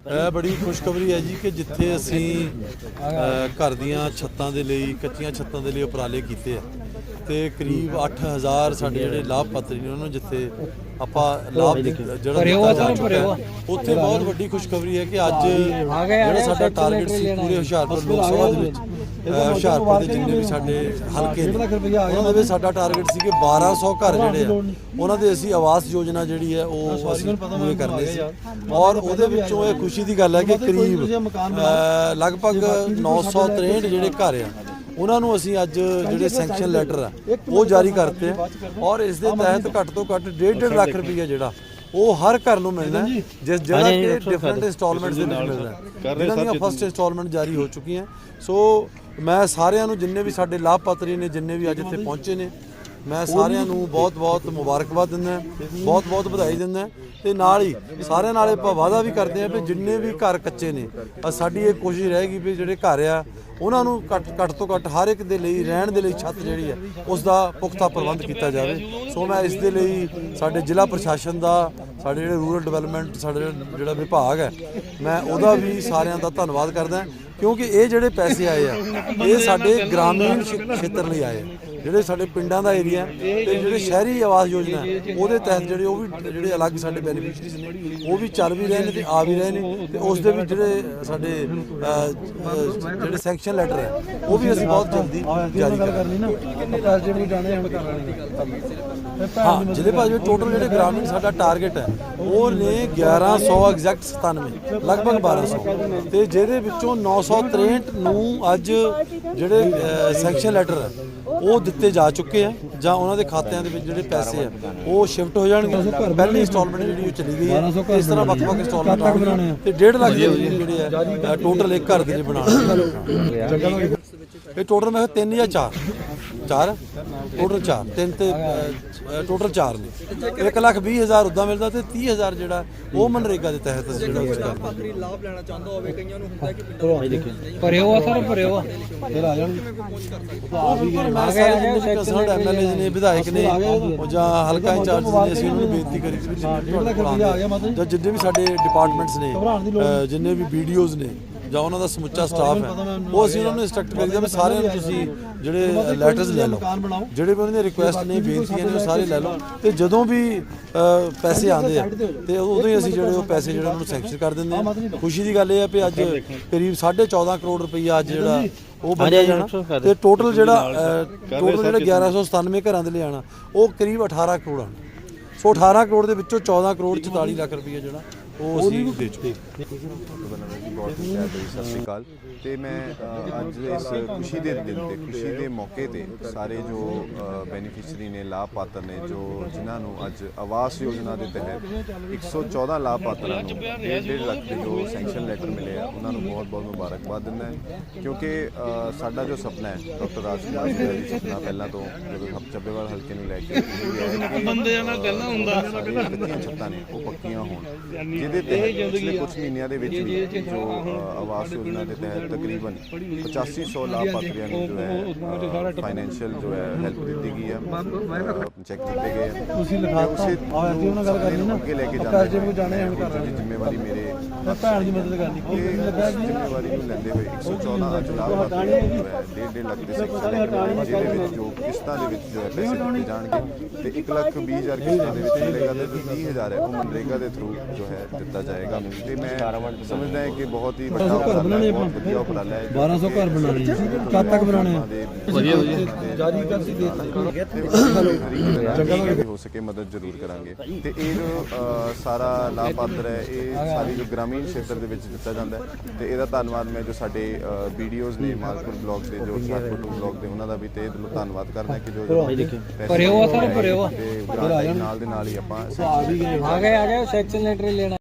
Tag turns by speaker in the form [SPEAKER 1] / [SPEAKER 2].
[SPEAKER 1] ਇਹ ਬੜੀ ਖੁਸ਼ਖਬਰੀ ਹੈ ਜੀ ਕਿ ਜਿੱਥੇ ਅਸੀਂ ਅ, ਘਰ ਦੀਆਂ ਛੱਤਾਂ ਦੇ ਲਈ ਕੱਚੀਆਂ ਛੱਤਾਂ ਦੇ ਲਈ ਉਪਰਾਲੇ ਕੀਤੇ ਆ। ਤੇ ਕਰੀਬ 8000 ਸਾਡੇ ਜਿਹੜੇ ਲਾਭਪਾਤਰੀ ਨੇ ਉਹਨਾਂ ਨੂੰ ਜਿੱਥੇ ਆਪਾਂ ਲਾਭ ਜਿਹੜਾ ਦਿੱਤਾ ਜਾ ਚੁੱਕਾ ਉੱਥੇ ਬਹੁਤ ਵੱਡੀ ਖੁਸ਼ਖਬਰੀ ਹੈ ਕਿ ਅੱਜ ਜਿਹੜਾ ਸਾਡਾ ਟਾਰਗੇਟ ਸੀ ਪੂਰੇ ਹੁਸ਼ਿਆਰਪੁਰ ਲੋਕ ਸਭਾ ਦੇ ਵਿੱਚ ਹੁਸ਼ਿਆਰਪੁਰ ਦੇ ਜਿੰਨੇ ਵੀ ਸਾਡੇ ਹਲਕੇ ਨੇ ਉਹਨਾਂ ਦੇ ਸਾਡਾ ਟਾਰਗੇਟ ਸੀ ਕਿ 1200 ਘਰ ਜਿਹੜੇ ਆ ਉਹਨਾਂ ਦੇ ਅਸੀਂ ਆਵਾਸ ਯੋਜਨਾ ਜਿਹੜੀ ਹੈ ਉਹ ਅਸੀਂ ਪੂਰੇ ਕਰਨੇ ਸੀ। ਔਰ ਉਹਦੇ ਵਿੱਚੋਂ ਇਹ ਖੁਸ਼ੀ ਦੀ ਗੱਲ ਹੈ ਕਿ ਕਰੀਬ ਲਗਭਗ 963 ਜਿਹੜੇ ਘਰ ਆ ਉਹਨਾਂ ਨੂੰ ਅਸੀਂ ਅੱਜ ਜਿਹੜੇ ਸੈਂਕਸ਼ਨ ਲੈਟਰ ਆ ਉਹ ਜਾਰੀ ਕਰਤੇ ਆ ਔਰ ਇਸ ਦੇ ਤਹਿਤ ਘੱਟ ਤੋਂ ਘੱਟ 1.5 ਲੱਖ ਰੁਪਈਆ ਜਿਹੜਾ ਉਹ ਹਰ ਘਰ ਨੂੰ ਮਿਲਣਾ ਜਿਸ ਜਿਹੜਾ ਕਿ ਡਿਫਰੈਂਟ ਇੰਸਟਾਲਮੈਂਟਸ ਦੇ ਵਿੱਚ ਮਿਲਣਾ ਹੈ। ਜਿਹਨਾਂ ਦੀਆਂ ਫਸਟ ਇੰਸਟਾਲਮੈਂਟ ਜਾਰੀ ਹੋ ਚੁੱਕੀਆਂ। ਸੋ ਮੈਂ ਸਾਰਿਆਂ ਨੂੰ ਜਿੰਨੇ ਵੀ ਸਾਡੇ ਲਾਭਪਾਤਰੀ ਨੇ ਜਿੰਨੇ ਵੀ ਅੱਜ ਇੱਥੇ ਪਹੁੰਚੇ ਨੇ ਮੈਂ ਸਾਰਿਆਂ ਨੂੰ ਬਹੁਤ-ਬਹੁਤ ਮੁਬਾਰਕਬਾਦ ਦਿੰਦਾ ਬਹੁਤ-ਬਹੁਤ ਵਧਾਈ ਦਿੰਦਾ ਤੇ ਨਾਲ ਹੀ ਸਾਰਿਆਂ ਨਾਲ ਆਪਾਂ ਵਾਅਦਾ ਵੀ ਕਰਦੇ ਆ ਵੀ ਜਿੰਨੇ ਵੀ ਘਰ ਕੱਚੇ ਨੇ ਸਾਡੀ ਇਹ ਕੋਸ਼ਿਸ਼ ਰਹੇਗੀ ਵੀ ਜਿਹੜੇ ਘਰ ਆ, ਉਹਨਾਂ ਨੂੰ ਘੱਟ ਘੱਟ ਤੋਂ ਘੱਟ ਹਰ ਇੱਕ ਦੇ ਲਈ, ਰਹਿਣ ਦੇ ਲਈ ਛੱਤ ਜਿਹੜੀ ਹੈ, ਉਸ ਦਾ ਪੁਖਤਾ ਪ੍ਰਬੰਧ ਕੀਤਾ ਜਾਵੇ। ਸੋ ਮੈਂ ਇਸ ਦੇ ਲਈ ਸਾਡੇ ਜ਼ਿਲ੍ਹਾ ਪ੍ਰਸ਼ਾਸਨ ਦਾ, ਸਾਡੇ ਜਿਹੜੇ ਰੂਰਲ ਡਿਵੈਲਪਮੈਂਟ, ਸਾਡੇ ਜਿਹੜਾ ਵਿਭਾਗ ਹੈ, ਮੈਂ ਉਹਦਾ ਵੀ ਸਾਰਿਆਂ ਦਾ ਧੰਨਵਾਦ ਕਰਦਾ ਕਿਉਂਕਿ ਇਹ ਜਿਹੜੇ ਪੈਸੇ ਆਏ ਆ, ਇਹ ਸਾਡੇ ਗ੍ਰਾਮੀਣ ਖੇਤਰ ਲਈ ਆਏ ਜਿਹੜੇ ਸਾਡੇ ਪਿੰਡਾਂ ਦਾ ਏਰੀਆ ਤੇ ਜਿਹੜੇ ਸ਼ਹਿਰੀ ਆਵਾਸ ਯੋਜਨਾ ਉਹਦੇ ਤਹਿਤ ਜਿਹੜੇ ਉਹ ਵੀ ਜਿਹੜੇ ਅਲੱਗ ਸਾਡੇ ਬੈਨੀਫੀਸ਼ਰੀਜ਼ ਨੇ, ਉਹ ਵੀ ਚੱਲ ਵੀ ਰਹੇ ਨੇ ਤੇ ਆ ਵੀ ਰਹੇ ਨੇ ਤੇ ਉਸ ਦੇ ਵੀ ਜਿਹੜੇ ਸਾਡੇ ਜਿਹੜੇ ਸੈਂਕਸ਼ਨ ਲੈਟਰ ਹੈ, ਉਹ ਵੀ ਅਸੀਂ ਬਹੁਤ ਜਲਦੀ ਜਾਰੀ ਕਰਾਂਗੇ।
[SPEAKER 2] ਨਾ ਪੈਸੇ ਨੂੰ ਜਾਣੇ ਹੁਣ ਕਰ
[SPEAKER 1] ਹਾਂ ਜ਼ਿਲ੍ਹੇ ਭਾਜਪਾ ਟੋਟਲ ਜਿਹੜੇ ਗ੍ਰਾਮੀਣ ਸਾਡਾ ਟਾਰਗੇਟ ਹੈ, ਉਹ ਨੇ 1100 ਐਗਜ਼ੈਕਟ 97 ਲਗਭਗ 1200 ਤੇ ਜਿਹਦੇ ਵਿੱਚੋਂ 963 ਨੂੰ ਅੱਜ ਜਿਹੜੇ ਸੈਂਕਸ਼ਨ ਲੈਟਰ ਹੈ, ਉਹ ਦਿੱਤੇ ਜਾ ਚੁੱਕੇ ਆ ਜਾਂ ਉਹਨਾਂ ਦੇ ਖਾਤਿਆਂ ਦੇ ਵਿੱਚ ਜਿਹੜੇ ਪੈਸੇ ਆ ਉਹ ਸ਼ਿਫਟ ਹੋ ਜਾਣਗੇ। ਪਹਿਲੀ ਇੰਸਟਾਲਮੈਂਟ ਜਿਹੜੀ ਉਹ ਚਲੀ ਗਈ ਹੈ ਇਸ ਤਰ੍ਹਾਂ ਵੱਖ-ਵੱਖ ਇੰਸਟਾਲਮੈਂਟ ਆਉਣਗੇ ਤੇ 1.5 ਲੱਖ ਜਿਹੜੇ ਆ ਟੋਟਲ ਇੱਕ ਘਰ ਦੇ ਲਈ ਬਣਾਉਣੇ ਇਹ ਟੋਟਲ ਮੈਂ 3 ਜਾਂ 4 ਚਾਰ? ਟੋਟਲ 4 ਤਿੰਨ ਤੇ ਟੋਟਲ 4 ਨੇ। 1 ਲੱਖ 20 ਹਜ਼ਾਰ ਉਦਾਂ ਮਿਲਦਾ ਤੇ 30 ਹਜ਼ਾਰ ਜਿਹੜਾ ਉਹ ਮਨਰੇਗਾ ਦੇ ਤਹਿਤ ਜਿਹੜਾ ਉਸ ਕਰਦੇ।
[SPEAKER 3] ਪਾਤਰੀ ਲਾਭ ਲੈਣਾ ਚਾਹੁੰਦਾ ਹੋਵੇ ਕਈਆਂ ਨੂੰ ਹੁੰਦਾ ਕਿ ਪਿੰਡਾਂ
[SPEAKER 2] ਭਰਿਓ ਆ ਸਰ ਭਰਿਓ ਆ। ਫਿਰ ਆ ਜਾਣਗੇ।
[SPEAKER 1] ਉਹ ਬਿਲਕੁਲ ਮੈਂ ਸਾਰੇ ਜਿੰਨੇ ਵੀ ਕੰਸਰਨਡ ਐਮਐਲਏ ਨੇ ਵਿਧਾਇਕ ਨੇ ਉਹ ਜਾਂ ਹਲਕਾ ਇੰਚਾਰਜ ਨੇ ਅਸੀਂ ਉਹਨਾਂ ਨੂੰ ਬੇਨਤੀ ਕਰੀ ਸੀ ਵੀ ਜਿੰਨੇ ਵੀ ਜਾਂ। ਜਿੰਨੇ ਸਾਡੇ ਡਿਪਾਰਟਮੈਂਟਸ ਨੇ ਜਿੰਨੇ ਵੀ ਵੀਡੀਓਜ਼ ਨੇ ਜਾਂ ਉਹਨਾਂ ਦਾ ਸਮੁੱਚਾ ਸਟਾਫ ਹੈ ਉਹ ਅਸੀਂ ਉਹਨਾਂ ਨੂੰ ਇੰਸਟਰਕਟ ਕਰੀਦਾ ਵੀ ਸਾਰਿਆਂ ਨੂੰ ਤੁਸੀਂ ਜਿਹੜੇ ਲੈਟਰਸ ਲੈ ਲਓ। ਜਿਹੜੇ ਵੀ ਉਹਨਾਂ ਦੇ ਰਿਕੁਐਸਟ ਨੇ ਬੇਨਤੀਆਂ ਨੇ ਉਹ ਸਾਰੇ ਲੈ ਲਓ। ਤੇ ਜਦੋਂ ਵੀ ਪੈਸੇ ਆਉਂਦੇ ਆ ਤੇ ਉਦੋਂ ਹੀ ਅਸੀਂ ਜਿਹੜੇ ਉਹ ਪੈਸੇ ਜਿਹੜੇ ਉਹਨਾਂ ਨੂੰ ਸੈਂਕਸ਼ਨ ਕਰ ਦਿੰਦੇ ਆ। ਖੁਸ਼ੀ ਦੀ ਗੱਲ ਇਹ ਹੈ ਵੀ ਅੱਜ ਕਰੀਬ 14.5 ਕਰੋੜ ਰੁਪਈਆ ਅੱਜ ਜਿਹੜਾ ਉਹ ਬਣਿਆ ਜਾਣਾ। ਤੇ ਟੋਟਲ ਜਿਹੜਾ ਟੋਟਲ ਜਿਹੜੇ 1197 ਘਰਾਂ ਦੇ ਲਈ ਆਣਾ ਉਹ ਕਰੀਬ 18 ਕਰੋੜ ਆਣਾ। ਸੋ 18 ਕਰੋੜ ਦੇ ਵਿੱਚੋਂ 14 ਕਰੋੜ 44 ਲੱਖ ਰੁਪਈਆ ਜਿਹੜਾ ਉਹ ਅਸੀਂ ਦੇ ਚੁੱਕੇ
[SPEAKER 4] ਸਤਿ ਸ਼੍ਰੀ ਅਕਾਲ। ਤੇ ਮੈਂ ਅ, ਅੱਜ ਇਸ ਖੁਸ਼ੀ ਦੇ ਦਿਨ ਤੇ ਖੁਸ਼ੀ ਦੇ ਮੌਕੇ ਤੇ ਸਾਰੇ ਜੋ ਬੈਨੀਫੀਸ਼ਰੀ ਨੇ ਲਾਭਪਾਤਰ ਨੇ ਜੋ ਜਿਨ੍ਹਾਂ ਨੂੰ ਅੱਜ ਆਵਾਸ ਯੋਜਨਾ ਦੇ ਤਹਿਤ 114 ਲਾਭਪਾਤਰਾਂ ਨੂੰ 1.5 ਲੱਖ ਦੇ ਜੋ ਸੈਂਕਸ਼ਨ ਲੈਟਰ ਮਿਲੇ ਆ ਉਹਨਾਂ ਨੂੰ ਬਹੁਤ ਬਹੁਤ ਮੁਬਾਰਕਬਾਦ ਦਿੰਦਾ ਹੈ। ਕਿਉਂਕਿ ਅ, ਸਾਡਾ ਜੋ ਸੁਪਨਾ ਹੈ ਡਾਕਟਰ ਰਾਜਕੁਮਾਰ ਜੀ ਦਾ ਵੀ ਸੁਪਨਾ ਪਹਿਲਾਂ ਤੋਂ ਜਦੋਂ ਹਬ ਚੱਬੇਵਾਲ ਹਲਕੇ ਨੂੰ ਲੈ ਕੇ ਇਹ ਵੀ ਹੈ ਕਿ ਬੰਦੇ ਨਾਲ ਗੱਲਾਂ ਹੁੰਦਾ। ਛੱਤਾਂ ਨੇ ਉਹ ਪੱਕੀਆਂ ਹੋਣ। ਜਿਹਦੇ ਤਹਿਤ ਪਿਛਲੇ ਕੁਝ ਮਹੀਨਿਆਂ ਦੇ ਵਿੱਚ ਵੀ ਜੋ ਆਵਾਸ ਯੋਜਨਾ ਦੇ ਤਹਿਤ ਤਕਰੀਬਨ 8500 ਲਾਭਪਾਤਰੀਆਂ ਨੂੰ ਜੋ ਹੈ ਫਾਈਨੈਂਸ਼ੀਅਲ ਜੋ ਹੈ ਹੈਲਪ ਦਿੱਤੀ ਗਈ ਹੈ ਚੈੱਕ ਦਿੱਤੇ ਗਏ ਹੈ
[SPEAKER 2] ਤੁਸੀਂ ਲਿਖਾਤਾ। ਆ ਜੀ ਉਹਨਾਂ ਗੱਲ ਕਰਨੀ ਨਾ।
[SPEAKER 4] ਅੱਗੇ ਲੈ ਕੇ
[SPEAKER 2] ਜਾਣੇ ਹੁਣ ਕਰ
[SPEAKER 4] ਜਿਹੜੀ ਜ਼ਿੰਮੇਵਾਰੀ ਮੇਰੇ
[SPEAKER 2] ਭੈਣ ਦੀ ਮਦਦ ਕਰਨੀ। ਕੋਈ ਲੱਗਾ ਜੀ?
[SPEAKER 4] ਜ਼ਿੰਮੇਵਾਰੀ ਨੂੰ ਲੈਂਦੇ ਹੋਏ 114 ਅੱਜ ਲਾਭਪਾਤਰੀਆਂ ਨੂੰ ਜੋ। ਹੈ 1.5 ਲੱਖ ਦੇ ਸੈਕਸ਼ਨ ਜਿਹਦੇ ਵਿੱਚ ਜੋ ਕਿਸ਼ਤਾਂ ਦੇ ਵਿੱਚ ਜੋ ਹੈ ਪੈਸੇ ਦਿੱਤੇ ਜਾਣਗੇ ਤੇ 1 ਲੱਖ 20 ਹਜ਼ਾਰ ਕਿਸ਼ਤਾਂ ਦੇ ਵਿੱਚ ਮਿਲੇਗਾ ਤੇ ਜੋ 30 ਹਜ਼ਾਰ ਹੈ ਉਹ ਮਨਰੇਗਾ ਦੇ ਥਰੂ ਜੋ ਹੈ ਦਿੱਤਾ ਜਾਏਗਾ। ਤੇ ਮੈਂ ਸਮਝਦਾ ਹਾਂ ਕਿ ਬਹੁਤ ਹੀ ਵੱਡਾ ਉਪਰਾਲਾ ਹੈ ਬਹੁਤ ਵਧੀਆ ਉਪਰਾਲਾ ਹੈ।
[SPEAKER 2] 1200 ਘਰ ਬਣਾਣੇ ਆ ਕਦ ਤੱਕ ਬਣਾਣੇ ਆ
[SPEAKER 4] ਵਧੀਆ
[SPEAKER 2] ਜਾਰੀ ਕਰਤੀ ਦੇ
[SPEAKER 4] ਚੰਗਾ ਹੋ ਸਕੇ ਮਦਦ ਜ਼ਰੂਰ ਕਰਾਂਗੇ। ਤੇ ਇਹ ਜੋ ਸਾਰਾ ਲਾਭਪਾਤਰ ਹੈ ਇਹ ਸਾਰੀ ਜੋ ਗ੍ਰਾਮੀਣ ਖੇਤਰ ਦੇ ਵਿੱਚ ਦਿੱਤਾ ਜਾਂਦਾ ਹੈ। ਤੇ ਇਹਦਾ ਧੰਨਵਾਦ ਮੈਂ ਜੋ ਸਾਡੇ ਵੀਡੀਓਜ਼ ਨੇ ਮਾਲਪੁਰ ਬਲੌਗ ਦੇ ਜੋ ਹੁਸ਼ਿਆਰਪੁਰ ਬਲੌਗ ਦੇ ਉਹਨਾਂ ਦਾ ਵੀ ਤੇ ਦਿਲੋਂ ਧੰਨਵਾਦ ਕਰਦਾ ਕਿ ਜੋ
[SPEAKER 2] ਭਰਿਓ ਆ ਸਰ ਭਰਿਓ
[SPEAKER 4] ਨਾਲ ਦੇ ਨਾਲ ਹੀ ਆਪਾਂ
[SPEAKER 2] ਆ ਗਏ। ਆ ਗਏ ਸੈਕਸ਼ਨ ਲੈਟਰ ਲੈਣਾ।